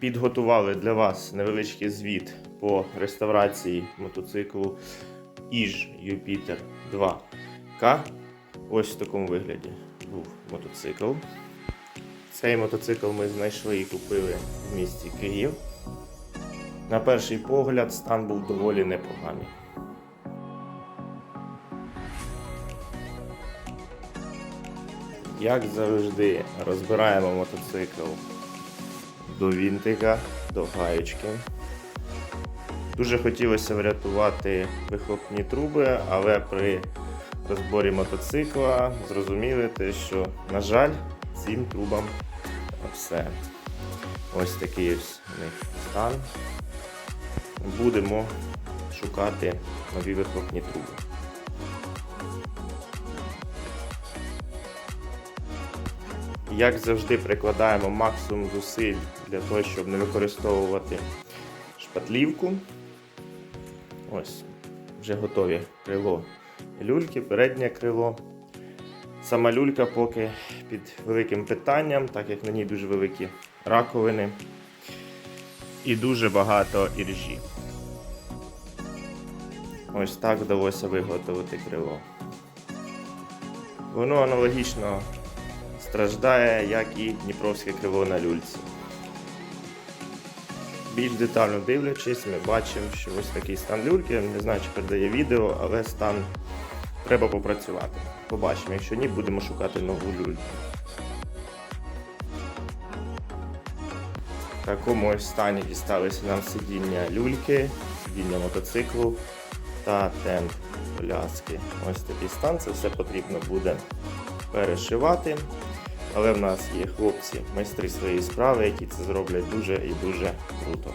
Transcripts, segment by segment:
підготували для вас невеличкий звіт по реставрації мотоциклу Іж Юпітер 2К. Ось в такому вигляді був мотоцикл. Цей мотоцикл ми знайшли і купили в місті Київ. На перший погляд, стан був доволі непоганий. Як завжди, розбираємо мотоцикл до вінтика, до гаєчки. Дуже хотілося врятувати вихлопні труби, але при розборі мотоцикла зрозуміли те, що, на жаль, цим трубам все. Ось такий ось у них стан. Будемо шукати нові вихлопні труби. Як завжди, прикладаємо максимум зусиль для того, щоб не використовувати шпатлівку. Ось, вже готові крило люльки, переднє крило. Сама люлька поки під великим питанням, так як на ній дуже великі раковини і дуже багато іржі. Ось так вдалося виготовити крило. Воно аналогічно страждає, як і Дніпровське крило на люльці. Більш детально дивлячись, ми бачимо, що ось такий стан люльки. Не знаю, чи передає відео, але стан треба попрацювати. Побачимо, якщо ні, будемо шукати нову люльку. В такому ось стані дісталися нам сидіння люльки, сидіння мотоциклу та тент коляски. Ось такий стан, це все потрібно буде перешивати. Але в нас є хлопці, майстри своєї справи, які це зроблять дуже і дуже круто.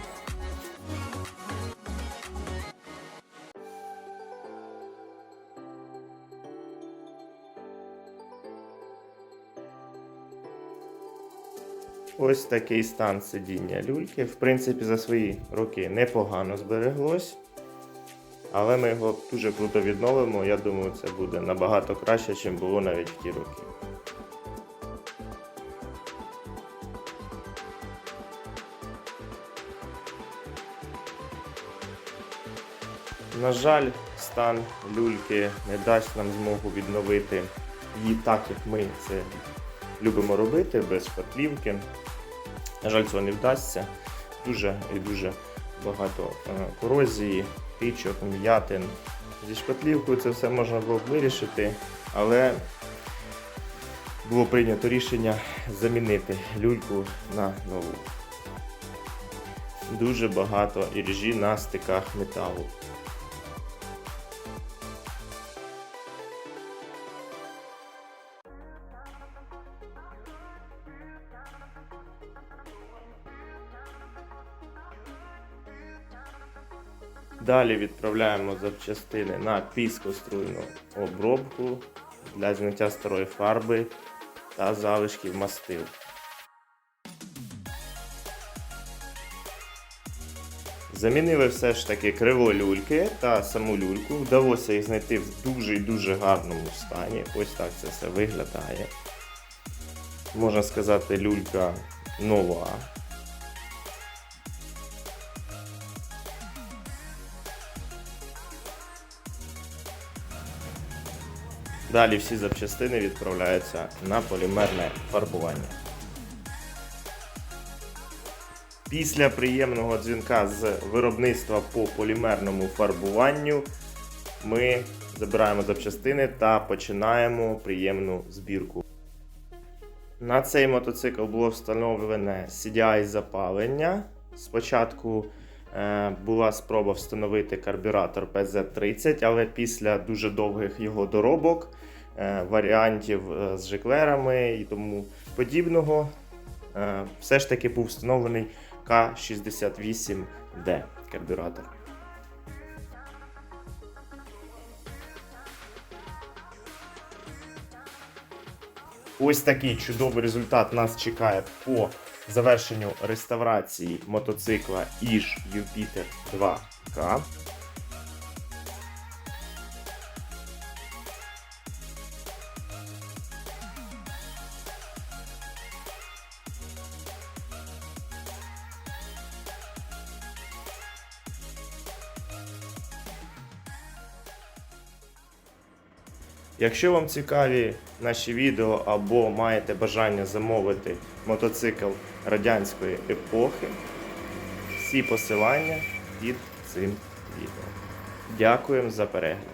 Ось такий стан сидіння люльки. В принципі, за свої роки непогано збереглось. Але ми його дуже круто відновимо. Я думаю, це буде набагато краще, ніж було навіть в ті роки. На жаль, стан люльки не дасть нам змогу відновити її так, як ми це любимо робити, без шпатлівки. На жаль, цього не вдасться. Дуже і дуже багато е, корозії, тичок, м'ятин. Зі шпатлівкою це все можна було б вирішити, але було прийнято рішення замінити люльку на нову. Дуже багато іржі на стиках металу. Далі відправляємо запчастини на піскоструйну обробку для зняття старої фарби та залишків мастил. Замінили все ж таки криво люльки та саму люльку. Вдалося їх знайти в дуже і дуже гарному стані. Ось так це все виглядає. Можна сказати, люлька нова. Далі всі запчастини відправляються на полімерне фарбування. Після приємного дзвінка з виробництва по полімерному фарбуванню ми забираємо запчастини та починаємо приємну збірку. На цей мотоцикл було встановлене CDI запалення. Спочатку була спроба встановити карбюратор PZ30, але після дуже довгих його доробок, е, варіантів е, з жиклерами і тому подібного, е, все ж таки був встановлений К68D карбюратор. Ось такий чудовий результат нас чекає по завершенню реставрації мотоцикла Іж Юпітер 2К. Якщо вам цікаві наші відео або маєте бажання замовити мотоцикл радянської епохи, всі посилання під цим відео. Дякуємо за перегляд.